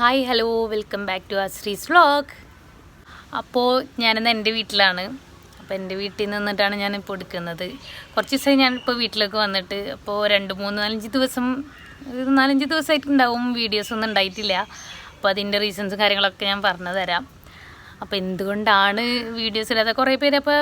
Hi hello welcome back to Ashree's vlog അപ്പോൾ ഞാനിന്ന് എന്റെ വീട്ടിലാണ്. അപ്പോൾ എന്റെ വീട്ടിൽ നിന്നിട്ടാണ് ഞാനിപ്പോൾ എടുക്കുന്നത്. കുറച്ച് ദിവസമായി ഞാനിപ്പോൾ വീട്ടിലേക്ക് വന്നിട്ട് അപ്പോൾ രണ്ട് മൂന്ന് നാലഞ്ച് ദിവസം നാലഞ്ച് ദിവസമായിട്ടുണ്ടാവും വീഡിയോസ് ഒന്നും ഉണ്ടായിട്ടില്ല. അപ്പോൾ അതിന്റെ റീസൺസും കാര്യങ്ങളൊക്കെ ഞാൻ പറഞ്ഞു തരാം. അപ്പോൾ എന്തുകൊണ്ടാണ് വീഡിയോസ് ഇല്ലാതെ കുറേ പേര് അപ്പോൾ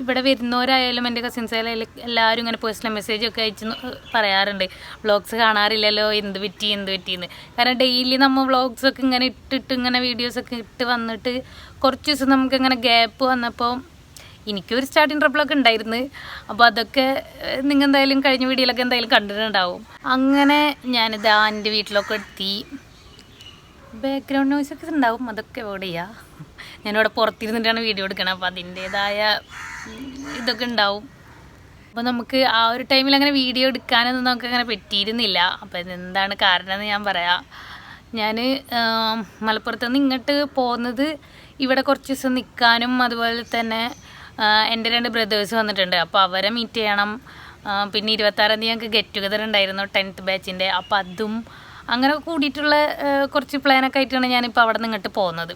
ഇവിടെ വരുന്നവരായാലും എന്റെ കസിൻസ് ആയാലും എല്ലാവരും ഇങ്ങനെ പേഴ്സണൽ മെസ്സേജ് ഒക്കെ അയച്ച് പറയാറുണ്ട്. വ്ളോഗ്സ് കാണാറില്ലല്ലോ എന്ത് പറ്റി എന്ത് പറ്റിയെന്ന് കാരണം ഡെയിലി നമ്മൾ വ്ളോഗ്സ് ഒക്കെ ഇങ്ങനെ ഇട്ടിട്ട് ഇങ്ങനെ വീഡിയോസ് ഒക്കെ ഇട്ട് വന്നിട്ട് കുറച്ച് ദിവസം നമുക്ക് ഇങ്ങനെ ഗ്യാപ്പ് വന്നപ്പോൾ എനിക്കൊരു സ്റ്റാർട്ടിങ് ട്രബിളൊക്കെ ഉണ്ടായിരുന്നു. അപ്പോൾ അതൊക്കെ നിങ്ങൾ എന്തായാലും കഴിഞ്ഞ വീഡിയോയിലൊക്കെ എന്തായാലും കണ്ടിട്ടുണ്ടാവും. അങ്ങനെ ഞാനിത് എന്റെ വീട്ടിലൊക്കെ എത്തി. ബാക്ക്ഗ്രൗണ്ട് നോയ്സ് ഒക്കെ ഉണ്ടാവും അതൊക്കെ അവോയ്ഡ് ചെയ്യുക ഞാനിവിടെ പുറത്തിരുന്നിട്ടാണ് വീഡിയോ എടുക്കണം. അപ്പോൾ അതിന്റേതായ ഇതൊക്കെ ഉണ്ടാവും അപ്പോൾ നമുക്ക് ആ ഒരു ടൈമിൽ അങ്ങനെ വീഡിയോ എടുക്കാനൊന്നും നമുക്ക് അങ്ങനെ പറ്റിയിരുന്നില്ല. അപ്പോൾ ഇതെന്താണ് കാരണം എന്ന് ഞാൻ പറയാം. ഞാൻ മലപ്പുറത്ത് നിന്ന് ഇങ്ങോട്ട് പോകുന്നത് ഇവിടെ കുറച്ച് ദിവസം നിൽക്കാനും അതുപോലെ തന്നെ എന്റെ രണ്ട് ബ്രദേഴ്സ് വന്നിട്ടുണ്ട്. അപ്പോൾ അവരെ മീറ്റ് ചെയ്യണം. പിന്നെ ഇരുപത്താറാം തീയതി ഞങ്ങൾക്ക് ഗെറ്റ് ടുഗദർ ഉണ്ടായിരുന്നു ടെൻത്ത് ബാച്ചിന്റെ അപ്പോൾ അതും അങ്ങനെ കൂടിയിട്ടുള്ള കുറച്ച് പ്ലാനൊക്കെ ആയിട്ടാണ് ഞാനിപ്പോൾ അവിടെ നിന്ന് ഇങ്ങോട്ട് പോകുന്നത്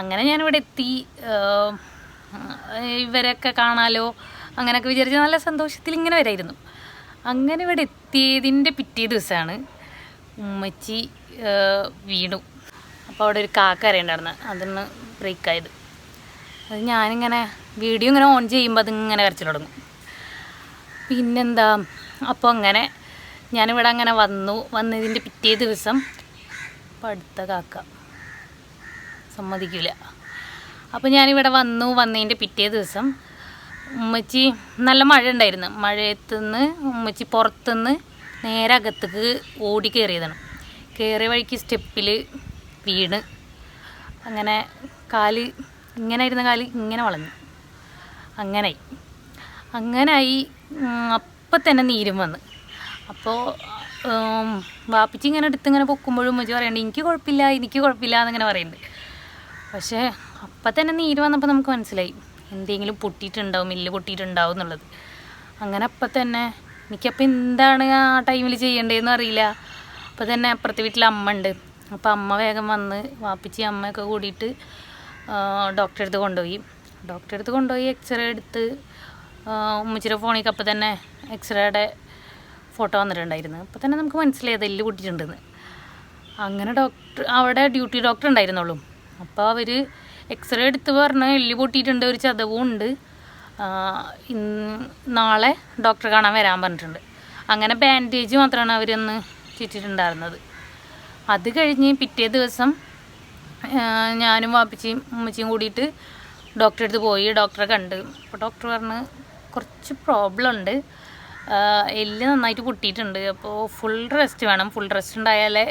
അങ്ങനെ ഞാനിവിടെ എത്തി. ഇവരൊക്കെ കാണാലോ അങ്ങനെയൊക്കെ വിചാരിച്ച് നല്ല സന്തോഷത്തിൽ ഇങ്ങനെ വരായിരുന്നു. അങ്ങനെ ഇവിടെ എത്തിയതിന്റെ പിറ്റേ ദിവസമാണ് ഉമ്മച്ചി വീണു. അപ്പോൾ അവിടെ ഒരു കാക്ക അറിയണ്ടായിരുന്നു. അതിന് ബ്രേക്കായത് അത് ഞാനിങ്ങനെ വീഡിയോ ഇങ്ങനെ ഓൺ ചെയ്യുമ്പോൾ അതിങ്ങനെ കരച്ചിൽ തുടങ്ങും. പിന്നെന്താ? അപ്പോൾ അങ്ങനെ ഞാനിവിടെ അങ്ങനെ വന്നു. വന്നതിന്റെ പിറ്റേ ദിവസം അപ്പം അടുത്ത കാക്ക. സമ്മതിക്കില്ല അപ്പോൾ ഞാനിവിടെ വന്നു. വന്നതിന്റെ പിറ്റേ ദിവസം ഉമ്മച്ചി നല്ല മഴ ഉണ്ടായിരുന്നു മഴയത്തുനിന്ന് ഉമ്മച്ചി പുറത്തുനിന്ന് നേരെ അകത്തേക്ക് ഓടി കയറിയതാണ്. കയറിയ വഴിക്ക് സ്റ്റെപ്പിൽ വീണ്. അങ്ങനെ കാൽ ഇങ്ങനെ ഇരുന്ന കാൽ ഇങ്ങനെ വളഞ്ഞു. അങ്ങനായി. അങ്ങനായി അപ്പം തന്നെ നീരും വന്ന്. അപ്പോൾ വാപ്പിച്ചി ഇങ്ങനെ എടുത്ത് ഇങ്ങനെ പൊക്കുമ്പോഴും മുജി പറയുന്നുണ്ട് എനിക്ക് കുഴപ്പമില്ല എനിക്ക് കുഴപ്പമില്ല എന്നിങ്ങനെ പറയുന്നുണ്ട് പക്ഷേ അപ്പം തന്നെ നീര് വന്നപ്പോൾ നമുക്ക് മനസ്സിലായി എന്തെങ്കിലും പൊട്ടിയിട്ടുണ്ടാവും മില്ല് പൊട്ടിയിട്ടുണ്ടാവും എന്നുള്ളത്. അങ്ങനെ അപ്പം തന്നെ എനിക്കപ്പോൾ എന്താണ് ആ ടൈമിൽ ചെയ്യേണ്ടതെന്ന് അറിയില്ല. അപ്പം തന്നെ അപ്പുറത്തെ വീട്ടിൽ അമ്മ ഉണ്ട്. അപ്പോൾ അമ്മ വേഗം വന്ന് വാപ്പിച്ചി അമ്മയൊക്കെ കൂടിയിട്ട് ഡോക്ടറെ അടുത്ത് കൊണ്ടുപോയി. ഡോക്ടറെ അടുത്ത് കൊണ്ടുപോയി എക്സ്റേ എടുത്ത് ഉമ്മച്ചിയുടെ ഫോണിൽ അപ്പം തന്നെ എക്സ്റേയുടെ ഫോട്ടോ വന്നിട്ടുണ്ടായിരുന്നു. അപ്പോൾ തന്നെ നമുക്ക് മനസ്സിലായി അത് എല്ല് പൊട്ടിയിട്ടുണ്ടെന്ന് അങ്ങനെ ഡോക്ടർ അവിടെ ഡ്യൂട്ടി ഡോക്ടർ ഉണ്ടായിരുന്നുള്ളൂ. അപ്പോൾ അവർ എക്സ്റേ എടുത്ത് പറഞ്ഞ് എല്ല് പൊട്ടിയിട്ടുണ്ട് ഒരു ചതവും ഉണ്ട്. നാളെ ഡോക്ടറെ കാണാൻ വരാൻ പറഞ്ഞിട്ടുണ്ട്. അങ്ങനെ ബാൻഡേജ് മാത്രമാണ് അവരൊന്ന് ചുറ്റിട്ടുണ്ടായിരുന്നത്. അത് കഴിഞ്ഞ് പിറ്റേ ദിവസം ഞാനും വാപ്പിച്ചിയും ഉമ്മച്ചിയും കൂടിയിട്ട് ഡോക്ടറെ അടുത്ത് പോയി. ഡോക്ടറെ കണ്ട്. അപ്പോൾ ഡോക്ടർ പറഞ്ഞ് കുറച്ച് പ്രോബ്ലം ഉണ്ട്. എല്ല് നന്നായിട്ട് പൊട്ടിയിട്ടുണ്ട്. അപ്പോൾ ഫുൾ റെസ്റ്റ് വേണം. ഫുൾ റെസ്റ്റ് ഉണ്ടായാലേ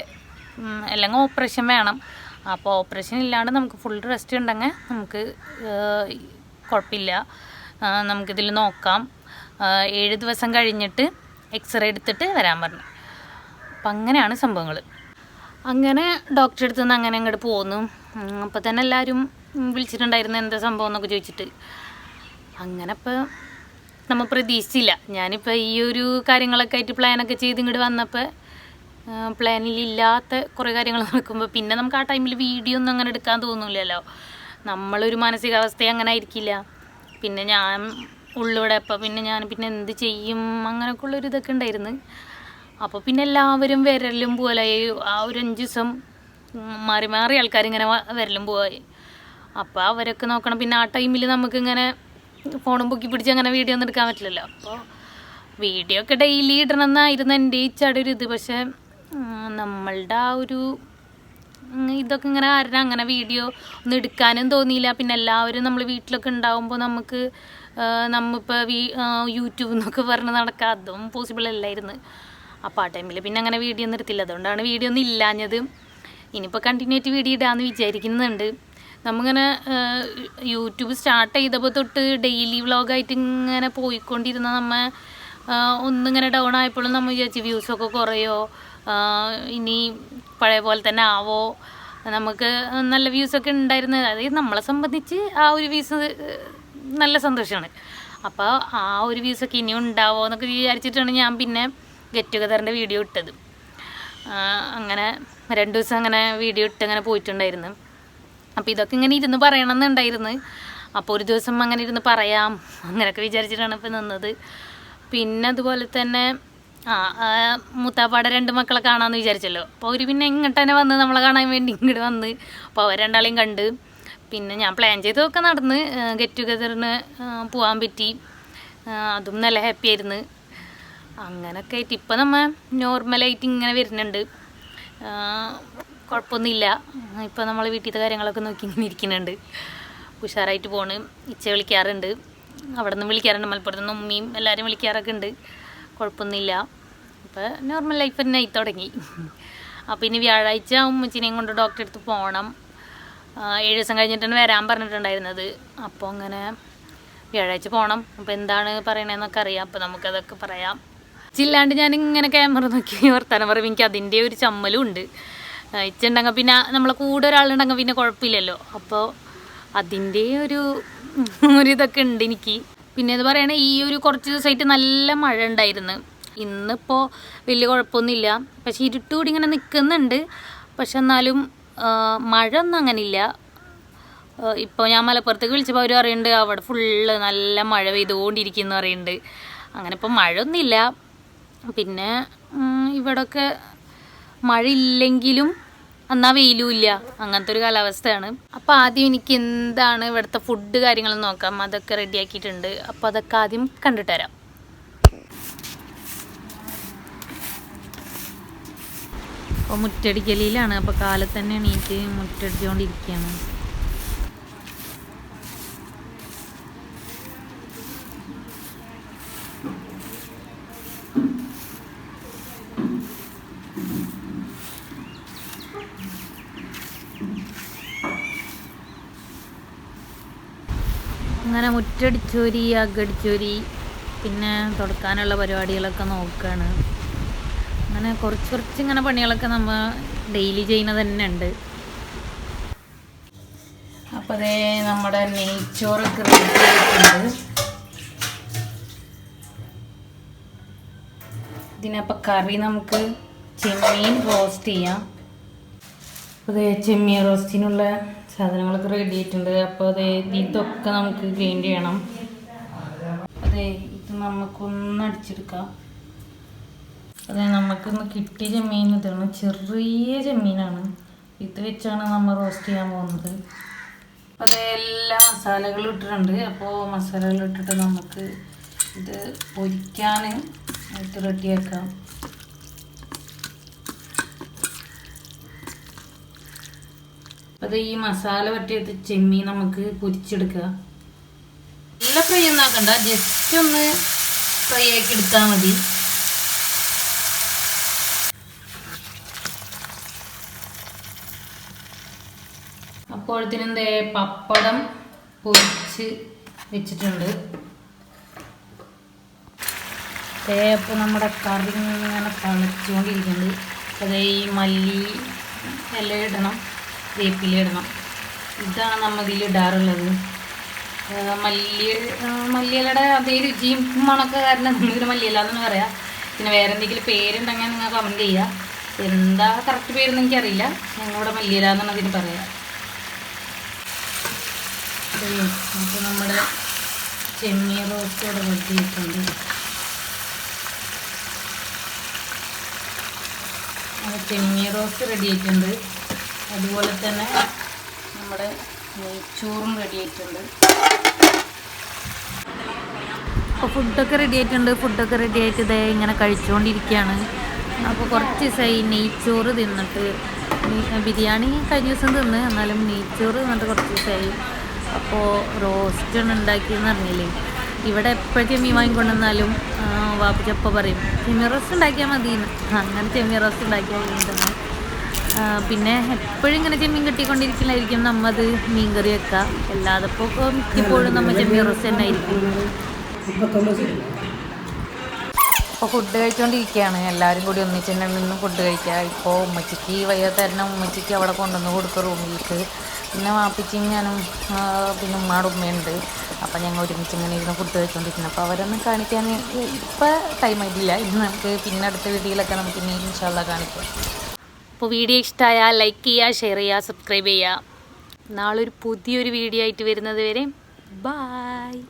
അല്ലെങ്കിൽ ഓപ്പറേഷൻ വേണം. അപ്പോൾ ഓപ്പറേഷൻ ഇല്ലാണ്ട് നമുക്ക് ഫുൾ റെസ്റ്റ് ഉണ്ടെങ്കിൽ നമുക്ക് കുഴപ്പമില്ല നമുക്കിതിൽ നോക്കാം. ഏഴ് ദിവസം കഴിഞ്ഞിട്ട് എക്സ്റേ എടുത്തിട്ട് വരാൻ പറഞ്ഞു. അപ്പം അങ്ങനെയാണ് സംഭവങ്ങൾ. അങ്ങനെ ഡോക്ടറെ അടുത്ത് നിന്ന് അങ്ങനെ അങ്ങോട്ട് പോന്നു. അപ്പോൾ തന്നെ എല്ലാവരും വിളിച്ചിട്ടുണ്ടായിരുന്നു എന്താ സംഭവം എന്നൊക്കെ ചോദിച്ചിട്ട്. അങ്ങനെ ഇപ്പോൾ നമ്മൾ പ്രതീക്ഷിച്ചില്ല. ഞാനിപ്പോൾ ഈ ഒരു കാര്യങ്ങളൊക്കെ ആയിട്ട് പ്ലാനൊക്കെ ചെയ്ത് ഇങ്ങോട്ട് വന്നപ്പോൾ പ്ലാനിലില്ലാത്ത കുറേ കാര്യങ്ങൾ നടക്കുമ്പോൾ പിന്നെ നമുക്ക് ആ ടൈമിൽ വീഡിയോ ഒന്നും അങ്ങനെ എടുക്കാൻ തോന്നില്ലല്ലോ നമ്മളൊരു മാനസികാവസ്ഥ അങ്ങനെ ആയിരിക്കില്ല. പിന്നെ ഞാൻ ഉള്ളിവിടെ അപ്പോൾ പിന്നെ ഞാൻ പിന്നെ എന്ത് ചെയ്യും? അങ്ങനെയൊക്കെ ഉള്ളൊരു ഇതൊക്കെ ഉണ്ടായിരുന്നു. അപ്പോൾ പിന്നെ എല്ലാവരും വിരലും പോലെ ആ ഒരു അഞ്ച് ദിവസം മാറി മാറി ആൾക്കാരിങ്ങനെ വിരലും പോയി. അപ്പോൾ അവരൊക്കെ നോക്കണം. പിന്നെ ആ ടൈമിൽ നമുക്കിങ്ങനെ ഫോണും പൊക്കി പിടിച്ച് അങ്ങനെ വീഡിയോ ഒന്നും എടുക്കാൻ പറ്റില്ലല്ലോ. അപ്പോൾ വീഡിയോ ഒക്കെ ഡെയിലി ഇടണമെന്നായിരുന്നു എന്റെ ഒരു ഇത്. പക്ഷേ നമ്മളുടെ ആ ഒരു ഇതൊക്കെ ഇങ്ങനെ കാരണം അങ്ങനെ വീഡിയോ ഒന്നും എടുക്കാനും തോന്നിയില്ല. പിന്നെ എല്ലാവരും നമ്മൾ വീട്ടിലൊക്കെ ഉണ്ടാകുമ്പോൾ നമുക്ക് നമ്മിപ്പോൾ വീ യൂട്യൂബ് എന്നൊക്കെ പറഞ്ഞ് നടക്കുക അതും പോസിബിൾ അല്ലായിരുന്നു. അപ്പോൾ ആ ടൈമിൽ പിന്നെ അങ്ങനെ വീഡിയോ ഒന്നും എടുത്തില്ല. അതുകൊണ്ടാണ് വീഡിയോ ഒന്നും ഇല്ലാഞ്ഞത്. ഇനിയിപ്പോൾ കണ്ടിന്യൂ ആയിട്ട് വീഡിയോ ഇടാമെന്ന് വിചാരിക്കുന്നുണ്ട്. നമ്മളിങ്ങനെ യൂട്യൂബ് സ്റ്റാർട്ട് ചെയ്തപ്പോൾ തൊട്ട് ഡെയിലി വ്ളോഗായിട്ട് ഇങ്ങനെ പോയിക്കൊണ്ടിരുന്ന നമ്മ ഒന്നിങ്ങനെ ഡൗൺ ആയപ്പോഴും നമ്മൾ വിചാരിച്ചു വ്യൂസൊക്കെ കുറയോ ഇനി പഴയ പോലെ തന്നെ ആവോ നമുക്ക് നല്ല വ്യൂസൊക്കെ ഉണ്ടായിരുന്നു അതായത് നമ്മളെ സംബന്ധിച്ച് ആ ഒരു വ്യൂസ് നല്ല സന്തോഷമാണ് അപ്പോൾ ആ ഒരു വ്യൂസൊക്കെ ഇനിയും ഉണ്ടാവോ എന്നൊക്കെ വിചാരിച്ചിട്ടാണ് ഞാൻ പിന്നെ ഗെറ്റ് ടുഗദറിന്റെ വീഡിയോ ഇട്ടത്. അങ്ങനെ രണ്ട് ദിവസം അങ്ങനെ വീഡിയോ ഇട്ട് അങ്ങനെ പോയിട്ടുണ്ടായിരുന്നു. അപ്പോൾ ഇതൊക്കെ ഇങ്ങനെ ഇരുന്ന് പറയണമെന്നുണ്ടായിരുന്നു. അപ്പോൾ ഒരു ദിവസം അങ്ങനെ ഇരുന്ന് പറയാം. അങ്ങനെയൊക്കെ വിചാരിച്ചിട്ടാണ് ഇപ്പോൾ നിന്നത്. പിന്നെ അതുപോലെ തന്നെ ആ മുത്താപ്പാടെ രണ്ട് മക്കളെ കാണാമെന്ന് വിചാരിച്ചല്ലോ. അപ്പോൾ അവർ പിന്നെ ഇങ്ങോട്ട് തന്നെ വന്ന് നമ്മളെ കാണാൻ വേണ്ടി ഇങ്ങോട്ട് വന്ന്. അപ്പോൾ അവർ രണ്ടാളെയും കണ്ട്. പിന്നെ ഞാൻ പ്ലാൻ ചെയ്തതൊക്കെ നടന്ന് ഗെറ്റ് ടുഗദറിന് പോകാൻ പറ്റി. അതും നല്ല ഹാപ്പി ആയിരുന്നു. അങ്ങനൊക്കെ ആയിട്ട് ഇപ്പം നമ്മൾ നോർമലായിട്ട് ഇങ്ങനെ വരുന്നുണ്ട്. കുഴപ്പമൊന്നുമില്ല. ഇപ്പം നമ്മൾ വീട്ടിലത്തെ കാര്യങ്ങളൊക്കെ നോക്കി ഇങ്ങനെ ഇരിക്കുന്നുണ്ട്. ഉഷാറായിട്ട് പോണ്. ഇച്ച വിളിക്കാറുണ്ട്. അവിടെ നിന്ന് വിളിക്കാറുണ്ട്. മലപ്പുറത്ത് നിന്ന് ഉമ്മയും എല്ലാവരും വിളിക്കാറൊക്കെ ഉണ്ട്. കുഴപ്പമൊന്നുമില്ല. അപ്പോൾ നോർമൽ ലൈഫ് തന്നെ ആയി തുടങ്ങി. അപ്പോൾ ഇനി വ്യാഴാഴ്ച ഉമ്മച്ചിനെയും കൊണ്ട് ഡോക്ടറെ അടുത്ത് പോകണം ഏഴ് ദിവസം കഴിഞ്ഞിട്ടാണ് വരാൻ പറഞ്ഞിട്ടുണ്ടായിരുന്നത്. അപ്പോൾ അങ്ങനെ വ്യാഴാഴ്ച പോകണം അപ്പോൾ എന്താണ് പറയണതെന്നൊക്കെ അറിയാം. അപ്പോൾ നമുക്കതൊക്കെ പറയാം. ചില്ലാണ്ട് ഞാൻ ഇങ്ങനെ ക്യാമറ നോക്കി വർത്താനം പറയും. എനിക്ക് അതിന്റെ ഒരു ചമ്മലും ഉണ്ട്. ഇച്ചുണ്ടെങ്കിൽ പിന്നെ നമ്മളെ കൂടെ ഒരാളുണ്ടെങ്കിൽ പിന്നെ കുഴപ്പമില്ലല്ലോ. അപ്പോൾ അതിന്റെ ഒരു ഒരു ഇതൊക്കെ ഉണ്ട് എനിക്ക്. പിന്നെ ഇത് പറയണേ ഈ ഒരു കുറച്ച് ദിവസമായിട്ട് നല്ല മഴ ഉണ്ടായിരുന്നു. ഇന്നിപ്പോൾ വലിയ കുഴപ്പമൊന്നുമില്ല. പക്ഷേ ഇരുട്ടുകൂടി ഇങ്ങനെ നിൽക്കുന്നുണ്ട്. പക്ഷെ എന്നാലും മഴ ഒന്നും അങ്ങനെ ഇല്ല ഇപ്പോൾ ഞാൻ മലപ്പുറത്തേക്ക് വിളിച്ചപ്പോൾ അവർ പറയുന്നുണ്ട് അവിടെ ഫുള്ള് നല്ല മഴ പെയ്തുകൊണ്ടിരിക്കുന്നു പറയുന്നുണ്ട്. അങ്ങനെ ഇപ്പം മഴയൊന്നുമില്ല. പിന്നെ ഉം, ഇവിടൊക്കെ മഴ ഇല്ലെങ്കിലും എന്നാ വെയിലും അങ്ങനത്തെ ഒരു കാലാവസ്ഥയാണ്. അപ്പോൾ ആദ്യം എനിക്ക് എന്താണ് ഇവിടുത്തെ ഫുഡ് കാര്യങ്ങൾ നോക്കാം. അതൊക്കെ റെഡിയാക്കിയിട്ടുണ്ട് അപ്പോൾ അതൊക്കെ ആദ്യം കണ്ടിട്ട് തരാം അപ്പോൾ മുറ്റടിക്കലിലാണ്. അപ്പോൾ കാലത്ത് തന്നെ എണീറ്റ് മുറ്റടിച്ചുകൊണ്ടിരിക്കുകയാണ് അങ്ങനെ മുറ്റടിച്ചോരി അകടിച്ചോരി പിന്നെ തുടക്കാനുള്ള പരിപാടികളൊക്കെ നോക്കുകയാണ് അങ്ങനെ കുറച്ച് കുറച്ച് ഇങ്ങനെ പണികളൊക്കെ നമ്മൾ ഡെയിലി ചെയ്യുന്നത് തന്നെ ഉണ്ട് അപ്പോൾ അതേ നമ്മുടെ നെയ്ച്ചോറൊക്കെ റെഡി ഇതിനപ്പോൾ കറി നമുക്ക് ചെമ്മീൻ റോസ്റ്റ് ചെയ്യാം. അപ്പോൾ ചെമ്മീൻ റോസ്റ്റിനുള്ള സാധനങ്ങളൊക്കെ റെഡി ആയിട്ടുണ്ട്. അപ്പോൾ അതേ ഇതൊക്കെ നമുക്ക് ക്ലീൻ ചെയ്യണം. അതെ ഇത് നമുക്കൊന്ന് അടിച്ചെടുക്കാം. അതെ നമുക്കൊന്ന് കിട്ടിയ ചെമ്മീൻ ഇതാണ്. ചെറിയ ചെമ്മീനാണ്. ഇത് വെച്ചാണ് നമ്മൾ റോസ്റ്റ് ചെയ്യാൻ പോകുന്നത്. അതെ എല്ലാ മസാലകളും ഇട്ടിട്ടുണ്ട്. അപ്പോൾ മസാലകൾ ഇട്ടിട്ട് നമുക്ക് ഇത് പൊരിക്കാൻ റെഡിയാക്കാം അത് ഈ മസാല പറ്റിയിട്ട് ചെമ്മീൻ നമുക്ക് പൊരിച്ചെടുക്കുക. നല്ല ഫ്രൈ ഒന്നും ആക്കണ്ട. ജസ്റ്റ് ഒന്ന് ഫ്രൈ ആക്കി എടുത്താൽ മതി. അപ്പോഴത്തേനും എന്തേ പപ്പടം പൊരിച്ച് വെച്ചിട്ടുണ്ട്. തേപ്പ് നമ്മുടെ കറി ഇങ്ങനെ തളിച്ചുകൊണ്ടിരിക്കുന്നുണ്ട് അതേ ഈ മല്ലി ഇല ഇടണം. വേപ്പില ഇടണം. ഇതാണ് നമ്മൾ ഇതിൽ ഇടാറുള്ളത്. മല്ലി മല്ലിയിലയുടെ അതേ രുചിയും മണക്ക കാരണം നമ്മളിതിന് മല്ലിയില എന്നാണ് പറയാം. പിന്നെ വേറെ എന്തെങ്കിലും പേരുണ്ടെങ്കിൽ നിങ്ങൾ കമന്റ് ചെയ്യുക എന്താ കറക്റ്റ് പേരെന്ന് എനിക്കറിയില്ല. ഞങ്ങളുടെ മല്ലിയില എന്നാണ് അതിന് പറയാം. അപ്പോൾ നമ്മുടെ ചെമ്മീൻ റോസ്റ്റ് ഇവിടെ വെട്ടിയിട്ടുണ്ട്. ആ ചെമ്മീൻ റോസ്റ്റ് റെഡി ആയിട്ടുണ്ട്. അതുപോലെ തന്നെ നമ്മുടെ നെയ്ച്ചോറും റെഡി ആയിട്ടുണ്ട്. അപ്പോൾ ഫുഡൊക്കെ റെഡി ആയിട്ടുണ്ട്. ഫുഡൊക്കെ റെഡി ആയിട്ട് ഇതേ ഇങ്ങനെ കഴിച്ചുകൊണ്ടിരിക്കുകയാണ് അപ്പോൾ കുറച്ച് ദിവസമായി നെയ്ച്ചോറ് തിന്നിട്ട്. ബിരിയാണി കഴിഞ്ഞ ദിവസം തിന്ന്. എന്നാലും നെയ്ച്ചോറ് തിന്നിട്ട് കുറച്ച് ദിവസമായി അപ്പോൾ റോസ്റ്റാണ് ഉണ്ടാക്കിയെന്ന് പറഞ്ഞില്ലേ ഇവിടെ എപ്പോഴും ചെമ്മീൻ വാങ്ങിക്കൊണ്ടുവന്നാലും വാപ്പിച്ചപ്പ പറയും ചെമ്മീൻ റോസ്റ്റ് ഉണ്ടാക്കിയാൽ മതി. അങ്ങനെ ചെമ്മീൻ റോസ്റ്റ് ഉണ്ടാക്കിയാൽ ആ, പിന്നെ എപ്പോഴും ഇങ്ങനെ ചെമ്മീൻ കിട്ടിക്കൊണ്ടിരിക്കലായിരിക്കും നമ്മ അത് മീൻകറി വെക്കുക അല്ലാതെ ഇപ്പോൾ മിക്കപ്പോഴും നമ്മൾ ചെമ്മീൻ റസ് തന്നെ ആയിരിക്കും ഇപ്പോൾ ഫുഡ് കഴിച്ചുകൊണ്ടിരിക്കുകയാണ് എല്ലാവരും കൂടി ഒന്നിച്ച് തന്നെ നിന്ന് ഫുഡ് കഴിക്കുക ഇപ്പോൾ ഉമ്മച്ചിക്ക് വയ്യാത്തരണം ഉമ്മച്ചിക്ക് അവിടെ കൊണ്ടുവന്ന് കൊടുക്കും റൂമിലേക്ക് പിന്നെ വാപ്പിച്ചും ഞാനും പിന്നെ ഉമ്മാട് ഉമ്മയുണ്ട്. അപ്പം ഞങ്ങൾ ഒരുമിച്ച് ഇങ്ങനെ ഇരുന്ന് ഫുഡ് കഴിച്ചുകൊണ്ടിരിക്കുന്നു അപ്പോൾ അവരൊന്നും കാണിക്കാൻ ഇപ്പോൾ ടൈം ആയിട്ടില്ല. ഇന്ന് നമുക്ക് പിന്നെ അടുത്ത വീട്ടിലൊക്കെ നമുക്ക് ഇനി ഇൻഷാല്ല കാണിക്കാം. അപ്പോൾ വീഡിയോ ഇഷ്ടമായാൽ ലൈക്ക് ചെയ്യുക ഷെയർ ചെയ്യുക സബ്സ്ക്രൈബ് ചെയ്യുക. നാളെ ഒരു പുതിയൊരു വീഡിയോ ആയിട്ട് വരുന്നത് വരെ ബായ്